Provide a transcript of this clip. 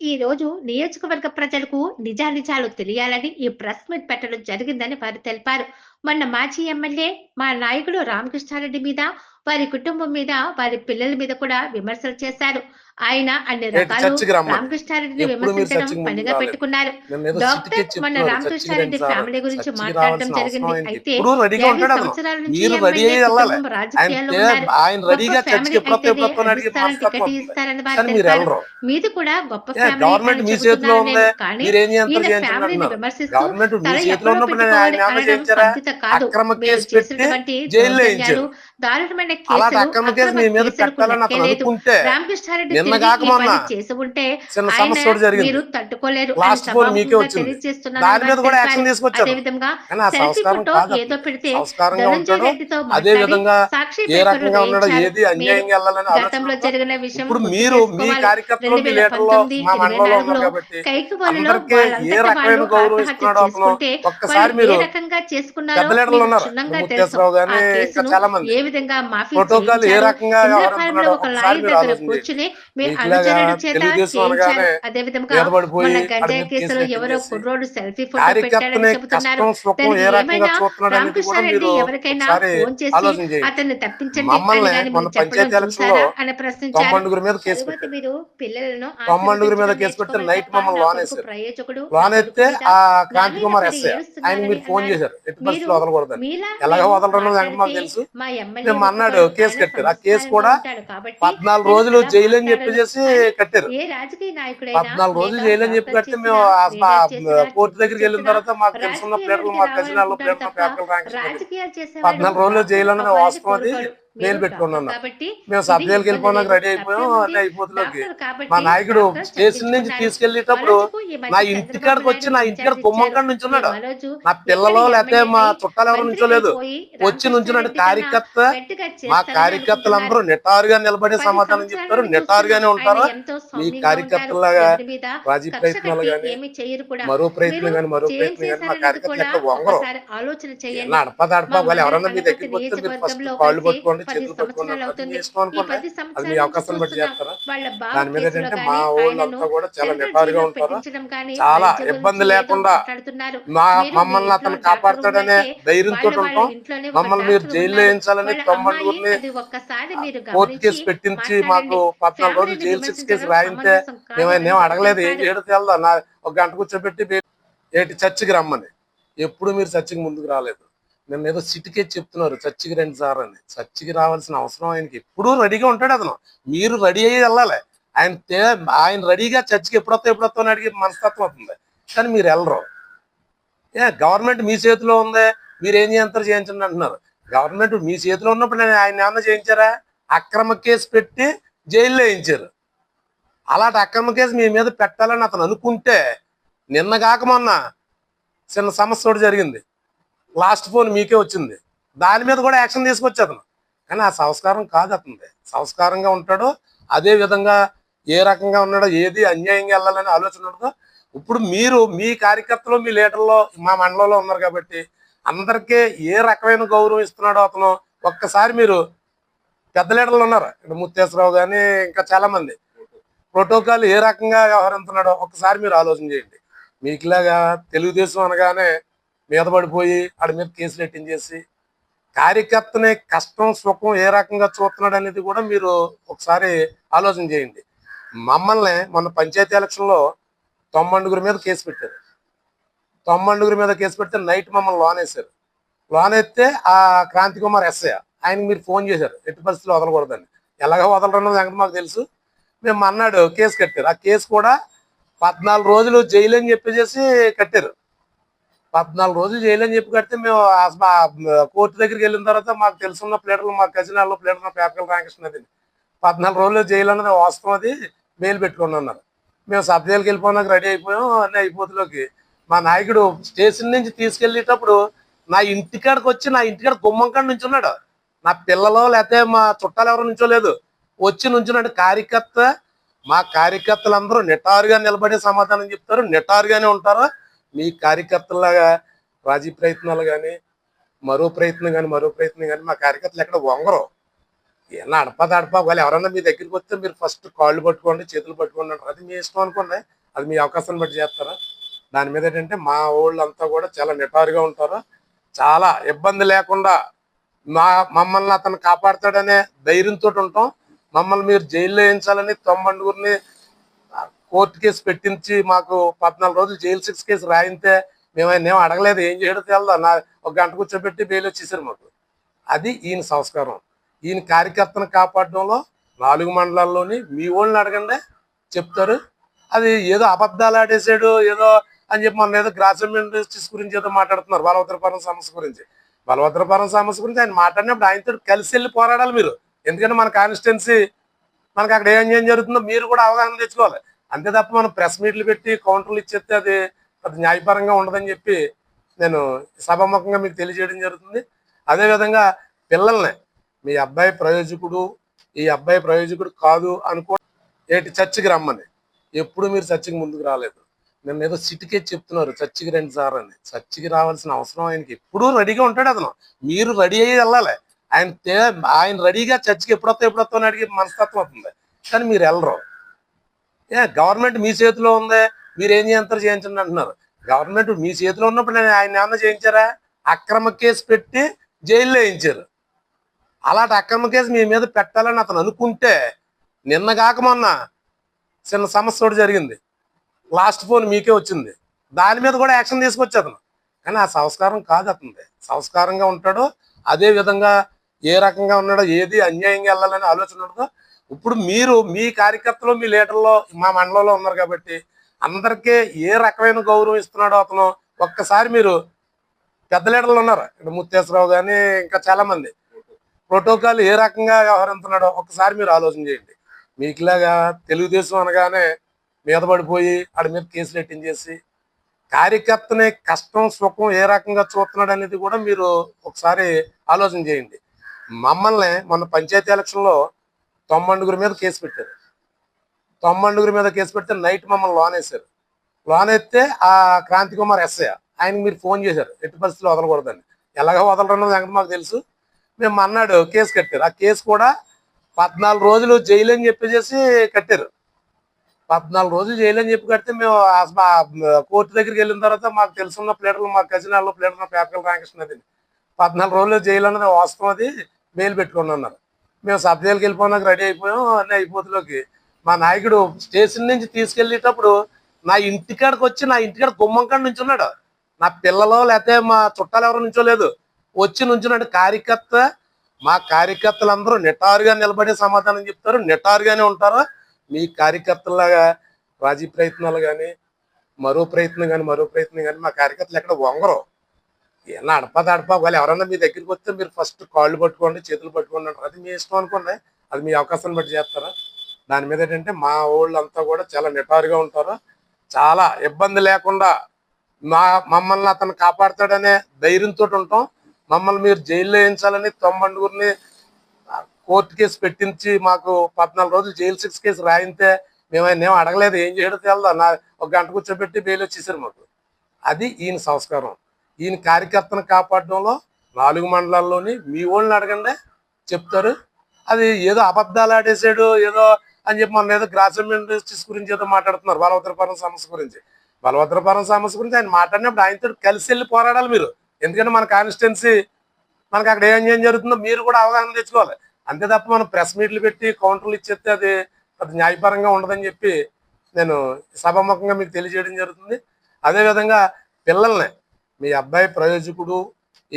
ఈ రోజు నియోజకవర్గ ప్రజలకు నిజానిజాలు తెలియాలని ఈ ప్రెస్ మీట్ పెట్టడం జరిగిందని వారు తెలిపారు. మొన్న మాజీ ఎమ్మెల్యే మా నాయకుడు రామకృష్ణారెడ్డి మీద వారి కుటుంబం మీద వారి పిల్లల మీద కూడా విమర్శలు చేశారు. ఆయన అన్ని రకాలు? రామకృష్ణారెడ్డిని విమర్శించడం పనిగా. పెట్టుకున్నారు. డాక్టర్ చెప్తున్నారు, రామకృష్ణారెడ్డి ఫ్యామిలీ. గురించి రావాల్సిన జరిగింది? అయితే. సంవత్సరాల నుంచి రాజకీయాల్లో టికెట్ ఇస్తారని వారు మీది కూడా గొప్ప ఫ్యామిలీ కానీ ఫ్యామిలీని విమర్శిస్తూ తల ఎక్కడో కాదు. చేసినటువంటి దారుణమైన కేసులు రామకృష్ణారెడ్డి తిరిగి కాక మొన్న పని చేసి ఉంటే చిన్న ఆయన సమస్య ఒకటి జరిగింది మీరు తట్టుకోలేరు లాస్ట్ ఫోన్ మీకే సభాముఖంగా వచ్చింది తెలియజేస్తున్నాను దాని మీద అని కూడా. యాక్షన్ తీసుకొచ్చారు కాదు ఏదో పెడితే అదే విధంగా ఏ రకంగా ఉన్నాడో. ఏది అన్యాయంగా వెళ్ళాలని గతంలో జరిగిన విషయం ఇప్పుడు మీరు మీ. కార్యకర్తలో మీ 2019, లీడర్లో మా 24 మండలంలో ఉన్నారు లో కాబట్టి కైకవాలులో అందరికీ వాళ్ళంతట ఏ రకమైన గౌరవం ఇస్తున్నాడో చేసుకుంటే ఒక్కసారి మీరు పెద్ద లీడర్లు ఉన్నారు గాని చాలా మంది ఏ విధంగా ఏ. రకంగా ఇంద్రపాలెంలో మీరు చేత చేయించారు. అదే విధంగా మన గంజాయి కేసులు ఎవరో కుర్రోడు సెల్ఫీ ఫోటో పెట్టాడని చెబుతున్నారు. ఏమైనా మీరు ఎవరికైనా ఫోన్ చేసి అతన్ని తప్పించండి అని చెప్పడం చూసారా అని ప్రశ్నించారు. మీద కేసు తరువాత పెట్టారు. మీరు పిల్లలను తొమ్మండుగురి మీద కేసు పెడితే ఆశీర్వదించడం నైట్ మమ్మల్ని లోన్ వేశారు లోన్ ఎత్తే ఆ నా కుమార్ ఆయన మీరు ఫోన్. చేశారు. ఎట్టి పరిస్థితులు ఎలాగో వదలడం నాకు తెలుసు. అన్నాడు. కేసు కట్టారు. ఆ కేసు కూడా పద్నాలుగు రోజులు జైలు అని చెప్పేసి కానీ కట్టారు. పద్నాలుగు రోజులు అని చెప్పి చేసినా, మేము కోర్టు దగ్గరికి వెళ్ళిన తర్వాత మాకు తెలుసున్న ప్లేటర్లు మా రాజకీయాల్లోకి ఖజనాలు రావాలనుకుంటాడు ప్లేటర్ తప్ప పేపర్లు రాయించారు పద్నాలుగు రోజులు అవ్వాలని వాస్తవం అది. మీరు పెట్టుకున్నాను మేము ఇబ్బంది వెళ్ళిపోయినాక. రెడీ అయిపోయాం? అన్నీ కాబట్టి మా నాయకుడు స్టేషన్ నుంచి మధ్య నా ఇంటికాడికి వచ్చి నా ఇంటికాడ ఇచ్చారు. గుమ్మంకాడ నుంచి ఉన్నాడు ఈ మనోజు నా పిల్లలో లేకపోతే మా చుట్టాలు ఎవరు నుంచోలేదు వచ్చి నుంచున్నాడు కార్యకర్త మా కార్యకర్తలందరూ. నిటారుగా నిలబడి సమాధానం చెప్తారు నిటారుగానే. ఉంటారు మీ కార్యకర్తలాగా రాజీ ప్రయత్నాలు కానీ కూడా. మరో ప్రయత్నం కానీ మరో ప్రయత్నం కానీ మా కార్యకర్తలు కూడా ఎక్కడ వంగరు ఒకసారి ఆలోచన చేయండి నడప దడప మా వాళ్ళు ఎవరన్నా మీ దగ్గరికి వస్తే మీరు ఫస్ట్ కాళ్ళు కలిసి పట్టుకోండి పది చేతులు పట్టుకోండి సంవత్సరాలు అది. మీ అవకాశం బట్టి. చేస్తారా దాని మీద ఏంటంటే మా ఊళ్ళంతా కూడా చాలా జైల్లో ఉంటారు చాలా ఇబ్బంది లేకుండా. మా మమ్మల్ని అతను కాపాడతాడనే ధైర్యంతో ఉంటాం మమ్మల్ని మీరు జైల్లో. వేయించాలని మీరు కోర్టు కేసు పెట్టించి. మాకు పద్నాలుగు రోజులు జైలు శిక్ష కేసు విమర్శించడం రాయింటే సమంజసం కాదు మేము అని ఏం అడగలేదు ఏం చెప్పారు. చేయడం తెలదా నా ఒక గంట కూర్చోబెట్టి ఏటి చర్చికి రమ్మని ఎప్పుడు మీరు చర్చికి ముందుకు రాలేదు నేను ఏదో సిటీకే చెప్తున్నారు చర్చికి రండి సార్ అని. చర్చికి రావాల్సిన అవసరం ఆయనకి ఎప్పుడూ రెడీగా ఉంటాడు అతను. మీరు రెడీ అయ్యి వెళ్ళాలి. ఆయన తే- ఆయన రెడీగా చర్చికి ఎప్పుడొస్తా ఎప్పుడొస్తా అని అడిగి మనస్తత్వం అవుతుంది కానీ మీరు వెళ్ళరు. ఏ గవర్నమెంట్ మీ చేతిలో ఉంది మీరు ఏం చేస్తారు చేయించండి అంటున్నారు. గవర్నమెంట్ మీ చేతిలో ఉన్నప్పుడు నేను ఆయన ఏమన్నా చేయించారా? అక్రమ కేసు పెట్టి జైల్లో వేయించారు. అలాంటి అక్రమ కేసు మీ మీద పెట్టాలని అతను అనుకుంటే నిన్న కాక మొన్న చిన్న సమస్య ఒకటి జరిగింది. లాస్ట్ ఫోన్ మీకే వచ్చింది. దాని మీద కూడా యాక్షన్ తీసుకొచ్చి అతను. కానీ ఆ సంస్కారం కాదు అతనిది. సంస్కారంగా ఉంటాడు అదే విధంగా ఏ రకంగా ఉన్నాడో ఏది అన్యాయంగా వెళ్ళాలని ఆలోచన ఉండదు ఇప్పుడు మీరు మీ కార్యకర్తలు మీ లీడర్లో మా మండలంలో ఉన్నారు కాబట్టి అందరికీ ఏ రకమైన గౌరవం ఇస్తున్నాడో అతను ఒక్కసారి మీరు పెద్ద లీడర్లు ఉన్నారు. ఇక్కడ ముత్తేశ్వరరావు కానీ ఇంకా చాలా మంది ప్రోటోకాల్ ఏ రకంగా వ్యవహరిస్తున్నాడో ఒక్కసారి మీరు ఆలోచన చేయండి. మీకులాగా తెలుగుదేశం అనగానే మీద పడిపోయి ఆడి మీద కేసులు ఎట్టించేసి కార్యకర్తని కష్టం సుఖం ఏ రకంగా చూస్తున్నాడు అనేది కూడా మీరు ఒకసారి ఆలోచన చేయండి. మమ్మల్ని మొన్న పంచాయతీ ఎలక్షన్లో తొమ్మండుగురి మీద కేసు పెట్టారు. తొమ్మండుగురి మీద కేసు పెడితే నైట్ మమ్మల్ని లోన్ వేశారు. లోన్ ఎత్తే ఆ క్రాంతి కుమార్ ఎస్ఐ ఆయనకి మీరు ఫోన్ చేశారు. ఎట్టి పరిస్థితులు వదలకూడదని. ఎలాగ వదలరన్నది సంగతి మాకు తెలుసు. మేము అన్నాడు కేసు కట్టారు. ఆ కేసు కూడా పద్నాలుగు రోజులు జైలు అని చెప్పేసి కట్టారు. పద్నాలుగు రోజులు చేయలేని చెప్పి కడితే మేము కోర్టు దగ్గరికి వెళ్ళిన తర్వాత మాకు తెలుసున్న ప్లేటర్లు మా ఖజనాల్లో ప్లేటర్ పేపర్ల రామకృష్ణ అది. పద్నాలుగు రోజులు చేయాలన్నది వాస్తవం అది. బెయిల్ పెట్టుకుని అన్నారు. మేము సబ్ జైలుకి వెళ్ళిపోయినాక రెడీ అయిపోయాం అన్ని అయిపోతులోకి. మా నాయకుడు స్టేషన్ నుంచి తీసుకెళ్ళేటప్పుడు నా ఇంటికాడికి వచ్చి నా ఇంటికాడ గుమ్మంకాడ నుంచి ఉన్నాడు నా పిల్లలు లేకపోతే మా చుట్టాలు ఎవరు నుంచోలేదు వచ్చి నుంచున్నాడు కార్యకర్త. మా కార్యకర్తలందరూ నిటారుగా నిలబడే సమాధానం చెప్తారు నిటారుగానే ఉంటారు. మీ కార్యకర్తలాగా రాజీ ప్రయత్నాలు కానీ మరో ప్రయత్నం కానీ మరో ప్రయత్నం కానీ మా కార్యకర్తలు ఎక్కడ వంగరు. ఏమన్నా అడప వాళ్ళు ఎవరన్నా మీ దగ్గరికి వస్తే మీరు ఫస్ట్ కాళ్ళు పట్టుకోండి చేతులు పట్టుకోండి అంటారు. అది మీ ఇష్టం అనుకోండి. అది మీ అవకాశాన్ని బట్టి చేస్తారా? దాని మీద ఏంటంటే మా ఊళ్ళంతా కూడా చాలా నిటారుగా ఉంటారు. చాలా ఇబ్బంది లేకుండా మా మమ్మల్ని అతను కాపాడతాడనే ధైర్యంతో ఉంటాం. మమ్మల్ని మీరు జైల్లో వేయించాలని తొమ్మండుగురిని కోర్టు కేసు పెట్టించి మాకు పద్నాలుగు రోజులు జైలు శిక్ష కేసు రాయితే మేము ఆయన ఏం అడగలేదు ఏం చేయడం తెలదా? నా ఒక గంట కూర్చోబెట్టి బెయిల్ వచ్చేసారు మాకు. అది ఈయన సంస్కారం. ఈయన కార్యకర్తను కాపాడడంలో నాలుగు మండలాల్లోని మీ వాళ్ళని అడగండి చెప్తారు. అది ఏదో అబద్ధాలు ఆడేసాడు ఏదో అని చెప్పి మన ఏదో గ్రాసం ఇండస్ట్రీస్ గురించి ఏదో మాట్లాడుతున్నారు బలవద్రపురం సమస్య గురించి. బలవద్రపురం సమస్య గురించి ఆయన మాట్లాడినప్పుడు ఆయనతో కలిసి వెళ్ళి పోరాడాలి మీరు. ఎందుకంటే మన కాన్స్టిట్యున్సీ మనకు అక్కడ ఏం ఏం జరుగుతుందో మీరు కూడా అవగాహన తెచ్చుకోవాలి. అంతే తప్ప మనం ప్రెస్ మీట్లు పెట్టి కౌంటర్లు ఇచ్చేస్తే అది అది న్యాయపరంగా ఉండదని చెప్పి నేను సభాముఖంగా మీకు తెలియజేయడం జరుగుతుంది. అదేవిధంగా పిల్లల్ని మీ అబ్బాయి ప్రయోజకుడు ఈ అబ్బాయి ప్రయోజకుడు కాదు అనుకో ఏటి చర్చికి రమ్మని. ఎప్పుడు మీరు చర్చికి ముందుకు రాలేదు. నన్ను ఏదో సిటికే చెప్తున్నారు చర్చికి రండి సార్ అని. చర్చికి రావాల్సిన అవసరం ఆయనకి ఎప్పుడూ రెడీగా ఉంటాడు అతను. మీరు రెడీ అయ్యి వెళ్ళాలి. ఆయన తే- ఆయన రెడీగా చర్చికి ఎప్పుడొస్తా ఎప్పుడొస్తా అని అడిగి మనస్తత్వం అవుతుంది కానీ మీరు వెళ్ళరు. ఏ గవర్నమెంట్ మీ చేతిలో ఉంది మీరు ఏం చేస్తారు చేయించండి అంటున్నారు. గవర్నమెంట్ మీ చేతిలో ఉన్నప్పుడు నేను ఆయన ఏమన్నా చేయించారా? అక్రమ కేసు పెట్టి జైల్లో వేయించారు. అలాంటి అక్రమ కేసు మీ మీద పెట్టాలని అతను అనుకుంటే నిన్న కాక మొన్న చిన్న సమస్య ఒకటి జరిగింది. లాస్ట్ ఫోన్ మీకే వచ్చింది. దాని మీద కూడా యాక్షన్ తీసుకొచ్చి అతను. కానీ ఆ సంస్కారం కాదు అతనిది. సంస్కారంగా ఉంటాడు. అదే విధంగా ఏ రకంగా ఉన్నాడో ఏది అన్యాయంగా వెళ్ళాలని ఆలోచన ఉండదో. ఇప్పుడు మీరు మీ కార్యకర్తలు మీ లీడర్లో మా మండలంలో ఉన్నారు కాబట్టి అందరికీ ఏ రకమైన గౌరవం ఇస్తున్నాడో అతను ఒక్కసారి మీరు పెద్ద లీడర్లు ఉన్నారు. ఇక్కడ ముత్తేశ్వరరావు కానీ ఇంకా చాలామంది. ప్రోటోకాల్ ఏ రకంగా వ్యవహరిస్తున్నాడో ఒక్కసారి మీరు ఆలోచన చేయండి. మీకులాగా తెలుగుదేశం అనగానే మీద పడిపోయి వాడి మీద కేసులు ఎట్టించేసి కార్యకర్తని కష్టం సుఖం ఏ రకంగా చూస్తున్నాడు అనేది కూడా మీరు ఒకసారి ఆలోచన చేయండి. మమ్మల్ని మొన్న పంచాయతీ ఎలక్షన్లో తొమ్మండుగురి మీద కేసు పెట్టారు. తొమ్మండుగురి మీద కేసు పెడితే నైట్ మమ్మల్ని లోన్ వేశారు. లోన్ ఎత్తే ఆ క్రాంతి కుమార్ ఎస్ఐ ఆయనకి మీరు ఫోన్ చేశారు. ఎట్టి పరిస్థితులు వదలకూడదని. ఎలాగో వదలరన్నది సంగతి మాకు తెలుసు. మేము అన్నాడు కేసు కట్టారు. ఆ కేసు కూడా పద్నాలుగు రోజులు జైలు అని చెప్పేసి కట్టారు. పద్నాలుగు రోజులు జైలు అని చెప్పి కడితే మేము కోర్టు దగ్గరికి వెళ్ళిన తర్వాత మాకు తెలుసున్న ప్లేటర్లు మా కజినాల్లో ప్లేటర్ పేపర్ల రామకృష్ణ అది పద్నాలుగు రోజులు జైలు అన్నది వాస్తవం అది. బెయిల్ పెట్టుకుని ఉన్నారు మేము సబ్ జైలుకి వెళ్ళిపోయినాక రెడీ అయిపోయాం అన్నీ అయిపోతులోకి. మా నాయకుడు స్టేషన్ నుంచి తీసుకెళ్ళేటప్పుడు నా ఇంటికాడికి వచ్చి నా ఇంటికాడ గుమ్మం కాడ నుంచున్నాడు. నా పిల్లలు లేకపోతే మా చుట్టాలు ఎవరు నుంచోలేదు వచ్చి నుంచున్నాడు కార్యకర్త. మా కార్యకర్తలందరూ నిటారుగా నిలబడే సమాధానం చెప్తారు నిటారుగానే ఉంటారు. మీ కార్యకర్తలాగా రాజీ ప్రయత్నాలు కానీ మరో ప్రయత్నం కానీ మరో ప్రయత్నం కానీ మా కార్యకర్తలు ఎక్కడ వంగరు. ఏమన్నా అడపా దడప వాళ్ళు ఎవరన్నా మీ దగ్గరికి వస్తే మీరు ఫస్ట్ కాళ్ళు పట్టుకోండి చేతులు పట్టుకోండి అంటారు. అది మీ ఇష్టం అనుకోండి. అది మీ అవకాశాన్ని బట్టి చేస్తారా? దాని మీద ఏంటంటే మా ఊళ్ళంతా కూడా చాలా నిటారుగా ఉంటారు. చాలా ఇబ్బంది లేకుండా మా మమ్మల్ని అతను కాపాడతాడనే ధైర్యంతో ఉంటాం. మమ్మల్ని మీరు జైల్లో వేయించాలని తొమ్మండుగురిని కోర్టు కేసు పెట్టించి మాకు పద్నాలుగు రోజులు జైలు సిక్స్ కేసు రాయితే మేము ఆయన ఏం అడగలేదు. ఏం చేయడం తెల్దా? నా ఒక గంట కూర్చోబెట్టి బెయిల్ వచ్చేసారు మాకు. అది ఈయన సంస్కారం. ఈయన కార్యకర్తను కాపాడడంలో నాలుగు మండలాల్లోని మీ వాళ్ళని అడగండి చెప్తారు. అది ఏదో అబద్ధాలు ఆడేసాడు ఏదో అని చెప్పి మొన్న ఏదో గ్రాసం ఇండస్ట్రీస్ గురించి ఏదో మాట్లాడుతున్నారు బలవద్రపురం సమస్య గురించి. బలవద్రపురం సమస్య గురించి ఆయన మాట్లాడినప్పుడు ఆయనతో కలిసి వెళ్ళి పోరాడాలి మీరు. ఎందుకంటే మన కాన్స్టిట్యున్సీ మనకి అక్కడ ఏం ఏం జరుగుతుందో మీరు కూడా అవగాహన తెచ్చుకోవాలి. అంతే తప్ప మనం ప్రెస్ మీట్లు పెట్టి కౌంటర్లు ఇచ్చేస్తే అది అది న్యాయపరంగా ఉండదని చెప్పి నేను సభాముఖంగా మీకు తెలియజేయడం జరుగుతుంది. అదేవిధంగా పిల్లల్ని మీ అబ్బాయి ప్రయోజకుడు